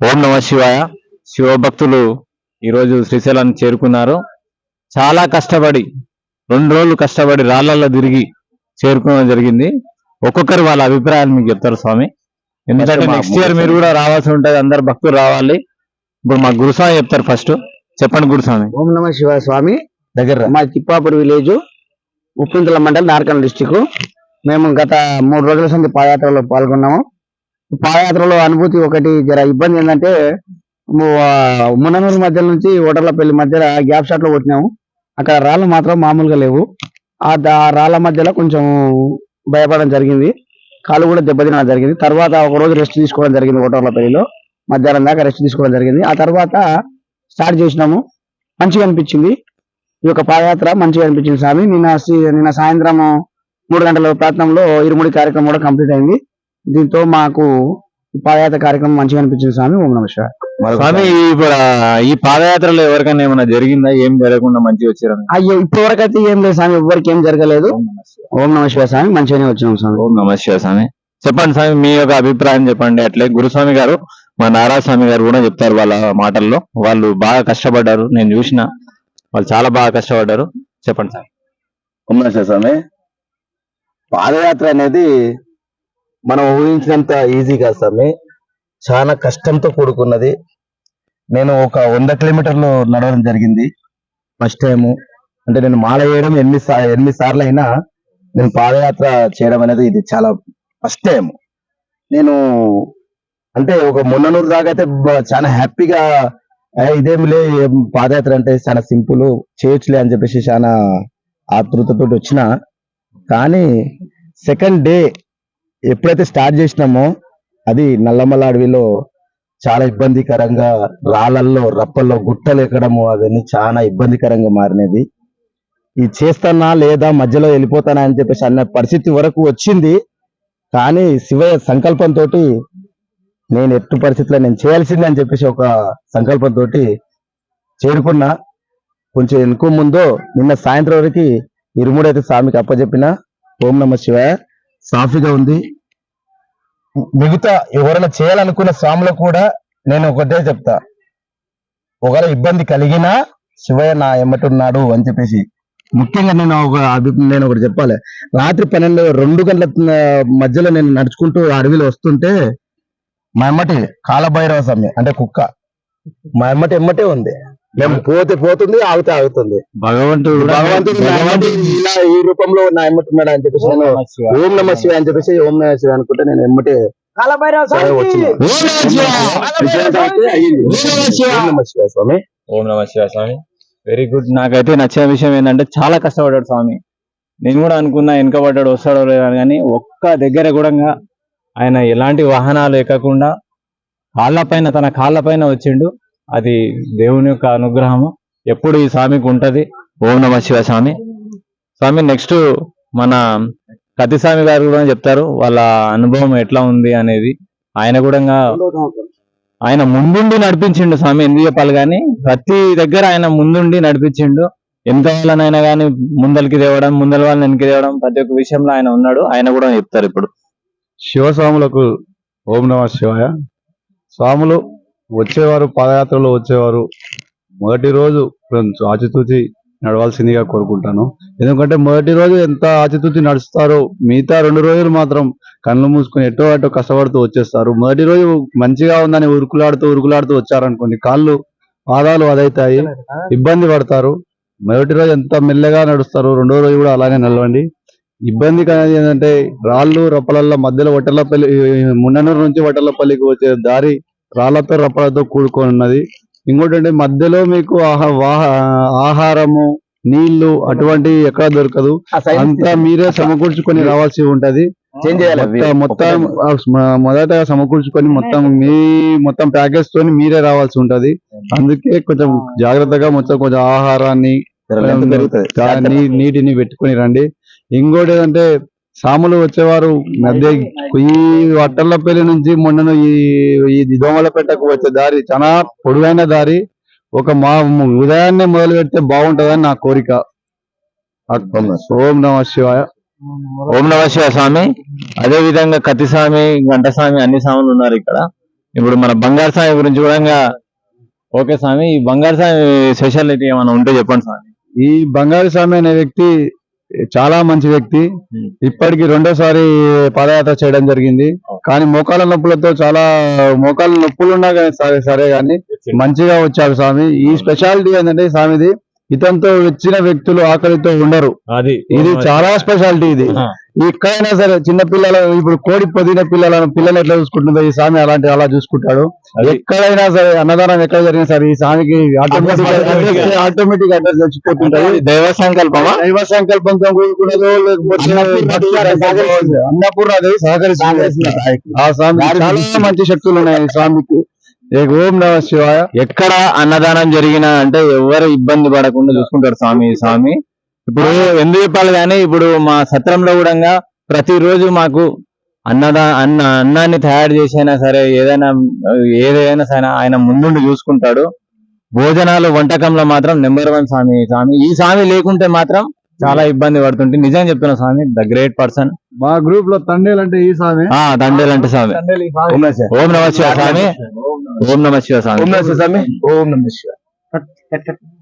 ఓం నమ శివాయ. శివభక్తులు ఈరోజు శ్రీశైలాన్ని చేరుకున్నారు. చాలా కష్టపడి రెండు రోజులు కష్టపడి రాళ్ళలో తిరిగి చేరుకోవడం జరిగింది. ఒక్కొక్కరు వాళ్ళ అభిప్రాయాలు మీకు చెప్తారు స్వామి. ఎందుకంటే నెక్స్ట్ ఇయర్ మీరు కూడా రావాల్సి ఉంటది అందరు భక్తులు రావాలి. ఇప్పుడు మా గురుస్వామి చెప్తారు ఫస్ట్ చెప్పండి గురుస్వామి ఓం నమ శివాయ స్వామి. దగ్గర మా తిప్పాపూర్ విలేజ్ ఉప్పింతల మండలం నార్కల్ డిస్టిక్ మేము గత మూడు రోజుల సంది పాదయాత్రలో పాల్గొన్నాము. పాదయాత్రలో అనుభూతి ఒకటి జర ఇబ్బంది ఏంటంటే మున్నూరు మధ్య నుంచి ఓటర్లపల్లి మధ్య గ్యాప్ షాట్లో కొట్టినాము. అక్కడ రాళ్ళు మాత్రం మామూలుగా లేవు. ఆ రాళ్ళ మధ్యలో కొంచెం భయపడడం జరిగింది. కాలు కూడా దెబ్బతినడం జరిగింది. తర్వాత ఒక రోజు రెస్ట్ తీసుకోవడం జరిగింది ఓటర్లపల్లిలో. మధ్యాహ్నం దాకా రెస్ట్ తీసుకోవడం జరిగింది. ఆ తర్వాత స్టార్ట్ చేసినాము. మంచిగా అనిపించింది. ఈ యొక్క పాదయాత్ర మంచిగా అనిపించింది స్వామి. నిన్న నిన్న సాయంత్రం మూడు గంటల ప్రాంతంలో ఇరుముడి కార్యక్రమం కూడా కంప్లీట్ అయింది. దీంతో మాకు ఈ పాదయాత్ర కార్యక్రమం మంచిగా అనిపించింది స్వామి. ఓం నమ శివాయ. స్వామి ఇప్పుడు ఈ పాదయాత్రలో ఎవరికైనా ఏమైనా జరిగిందా? ఏం జరగకుండా మంచిగా వచ్చారు అయ్యో ఇప్పటి వరకు అయితే ఏం లేదు స్వామి. ఎవరికి ఏం జరగలేదు. ఓం నమ శివాయ. స్వామి. మంచిగానే వచ్చినాం స్వామి. ఓం నమ శివ స్వామి. చెప్పండి స్వామి మీ యొక్క అభిప్రాయం చెప్పండి. అట్లే గురుస్వామి గారు మా నారాయణ స్వామి గారు కూడా చెప్తారు వాళ్ళ మాటల్లో. వాళ్ళు బాగా కష్టపడ్డారు. నేను చూసిన వాళ్ళు చాలా బాగా కష్టపడ్డారు. చెప్పండి సార్ ఉమేశ్వర స్వామి. పాదయాత్ర అనేది మనం ఊహించినంత ఈజీ కాదు స్వామి చాలా కష్టంతో కూడుకున్నది. నేను ఒక వంద కిలోమీటర్లు నడవడం జరిగింది. First time. అంటే నేను మాల వేయడం ఎనిమిది సా ఎనిమిది సార్లు అయినా నేను పాదయాత్ర చేయడం అనేది ఇది చాలా ఫస్ట్ టైం నేను అంటే ఒక మొన్ననూరు దాకా అయితే చాలా హ్యాపీగా ఇదేమిలే పాదయాత్ర అంటే చాలా సింపుల్ చేయొచ్చులే అని చెప్పేసి చాలా ఆతృతతో వచ్చిన. కానీ సెకండ్ డే ఎప్పుడైతే స్టార్ట్ చేసినామో అది నల్లమల అడవిలో చాలా ఇబ్బందికరంగా రాళ్ళల్లో రప్పల్లో గుట్టలు ఎక్కడము అవన్నీ చాలా ఇబ్బందికరంగా మారినది. ఇది చేస్తానా లేదా మధ్యలో వెళ్ళిపోతానా అని చెప్పేసి అన్న పరిస్థితి వరకు వచ్చింది. కానీ శివయ్య సంకల్పంతో నేను ఎట్టు పరిస్థితిలో నేను చేయాల్సిందే అని చెప్పేసి ఒక సంకల్పంతో చేరుకున్నా. కొంచెం వెనుక ముందో నిన్న సాయంత్రం వరకు ఇరుముడైతే స్వామికి అప్పచెప్పిన ఓం నమ శివాయ. సాఫీగా ఉంది. మిగతా ఎవరైనా చేయాలనుకున్న స్వాములకు కూడా నేను ఒకటే చెప్తా. ఒకవేళ ఇబ్బంది కలిగినా శివయ్య నా ఎమ్మటున్నాడు అని చెప్పేసి. ముఖ్యంగా నేను ఒక అభిప్రాయం నేను ఒకటి చెప్పాలి. రాత్రి పన్నెండు రెండు గంటల మధ్యలో నేను నడుచుకుంటూ అడవిలో వస్తుంటే మా ఎమ్మటి కాలభైరవ స్వామి అంటే కుక్క. మా ఎమ్మటి ఎమ్మటే ఉంది. మేము పోతే పోతుంది ఆగితే ఆగుతుంది. భగవంతుడు భగవంతుడు ఇలా ఈ రూపంలో నా ఎమ్మటి ఉన్నాడు అని చెప్పేసి నేను ఓం నమ శివ అని చెప్పేసి ఓం నమ శివ అనుకుంటే నేను ఎమ్మటే స్వామి. ఓం నమ శివ స్వామి. వెరీ గుడ్ నాకైతే నచ్చిన విషయం ఏంటంటే చాలా కష్టపడ్డాడు స్వామి. నేను కూడా అనుకున్నా వెనకబడ్డాడు వస్తాడో లేదో కానీ ఒక్క దగ్గర కూడా ఆయన ఎలాంటి వాహనాలు ఎక్కకుండా కాళ్ళపైన తన కాళ్ళపైన వచ్చిండు. అది దేవుని యొక్క అనుగ్రహము. ఎప్పుడు ఈ స్వామికి ఉంటుంది? ఓం నమ శివ స్వామి. స్వామి నెక్స్ట్ మన కతిస్వామి గారు కూడా చెప్తారు వాళ్ళ అనుభవం ఎట్లా ఉంది అనేది. ఆయన కూడా ఆయన ముందుండి నడిపించిండు స్వామి ఎందుకు చెప్పాలి కానీ ప్రతి దగ్గర ఆయన ముందుండి నడిపించిండు. ఎంత వాళ్ళనైనా కానీ ముందలకి తేవడం ముందల వాళ్ళని వెనక్కి తేవడం ప్రతి ఒక్క విషయంలో ఆయన ఉన్నాడు. ఆయన కూడా చెప్తారు ఇప్పుడు. శివస్వాములకు ఓం నమ శివాయ. స్వాములు వచ్చేవారు పాదయాత్రలో వచ్చేవారు. మొదటి రోజు కొంచెం ఆచితూచి నడవాల్సిందిగా కోరుకుంటాను. ఎందుకంటే మొదటి రోజు ఎంత ఆచితూచి నడుస్తారో మిగతా రెండు రోజులు మాత్రం కళ్ళు మూసుకొని ఎటో అటో కష్టపడుతూ వచ్చేస్తారు. మొదటి రోజు మంచిగా ఉందని ఉరుకులాడుతూ ఉరుకులాడుతూ వచ్చారనుకోండి కాళ్ళు పాదాలు అదైతాయి ఇబ్బంది పడతారు. మొదటి రోజు ఎంత మెల్లగా నడుస్తారు రెండో రోజు కూడా అలానే నడవండి. ఇబ్బంది అనేది ఏంటంటే రాళ్ళు రప్పలల్ల మధ్యలో వట్టలపల్లి మున్ననూరు నుంచి వట్టలపల్లికి వచ్చే దారి రాళ్ళతో రప్పలతో కూడుకొని ఉన్నది ఇంకోటి అంటే మధ్యలో మీకు ఆహా వాహ- ఆహారము నీళ్ళు అటువంటి ఎక్కడ దొరకదు. అంతా మీరే సమకూర్చుకొని రావాల్సి ఉంటది. చేంజ్ చేయాలి అవి. మొత్తం- మొదట సమకూర్చుకొని మొత్తం మీ మొత్తం ప్యాకేజ్ తోని మీరే రావాల్సి ఉంటది. అందుకే కొంచెం జాగ్రత్తగా మొత్తం కొంచెం ఆహారాన్ని నీటిని పెట్టుకొని రండి. ఇంకోటి ఏంటంటే సాములు వచ్చేవారు. మధ్య ఈ వట్టలపల్లి నుంచి మొన్నను ఈ ఈ దోమలపేటకు వచ్చే దారి చాలా పొడవైన దారి. ఒక మా ఉదయాన్నే మొదలు పెడితే బాగుంటదని నా కోరిక. ఓం నమ శివాయ. ఓం నమ శివ స్వామి. అదే విధంగా కత్తి స్వామి గంట స్వామి అన్ని స్వాములు ఉన్నారు ఇక్కడ. ఇప్పుడు మన బంగారు స్వామి గురించి కూడా ఓకే స్వామి. ఈ బంగారు స్వామి స్పెషాలిటీ ఏమైనా ఉంటే చెప్పండి స్వామి. ఈ బంగారు స్వామి అనే వ్యక్తి చాలా మంచి వ్యక్తి. ఇప్పటికి రెండోసారి పాదయాత్ర చేయడం జరిగింది. కానీ మోకాల నొప్పులతో చాలా మోకాల నొప్పులు ఉన్నా కానీ సరే సరే కానీ మంచిగా వచ్చాడు స్వామి. ఈ స్పెషాలిటీ ఏంటంటే స్వామిది ఇతనితో వచ్చిన వ్యక్తులు ఆకలితో ఉండరు. అది. ఇది చాలా స్పెషాలిటీ ఇది. ఎక్కడైనా సరే చిన్న పిల్లలు ఇప్పుడు కోడి పొదిన పిల్లలను పిల్లలు ఎట్లా చూసుకుంటుందో ఈ స్వామి అలాంటి అలా చూసుకుంటాడు. ఎక్కడైనా సరే అన్నదానం ఎక్కడ జరిగినా సరే ఈ స్వామికి ఆటోమేటిక్. ఆటోమేటిక్ అడ్రస్ తెచ్చిపోతుంటది అది దైవ సంకల్పమా? దైవ సంకల్పంతో కూడుకున్నదో లేకపోతే అన్నపూర్ణాదేవి సహకరిస్తుంది ఆ స్వామి చాలా మంచి శక్తులు ఉన్నాయి స్వామికి ఓం నమ శివాయ. ఎక్కడ అన్నదానం జరిగినా అంటే ఎవరు ఇబ్బంది పడకుండా చూసుకుంటారు స్వామి స్వామి. ఇప్పుడు ఎందుకు చెప్పాలి కానీ ఇప్పుడు మా సత్రంలో కూడా ప్రతిరోజు మాకు అన్నదా అన్న అన్నాన్ని తయారు చేసైనా సరే ఏదైనా ఏదైనా సరే ఆయన ముందుండి చూసుకుంటాడు. భోజనాలు వంటకంలో మాత్రం నెంబర్ వన్ స్వామి స్వామి. ఈ స్వామి లేకుంటే మాత్రం చాలా ఇబ్బంది పడుతుంటే నిజం చెప్తున్నా స్వామి ద గ్రేట్ పర్సన్ మా గ్రూప్లో తండేలు అంటే ఈ స్వామి. తండేలు ఈ స్వామి. ఓం నమః శివ స్వామి. ఓం నమ శివ స్వామి. ఓం నమః శివాయ స్వామి. ఓం నమః శివాయ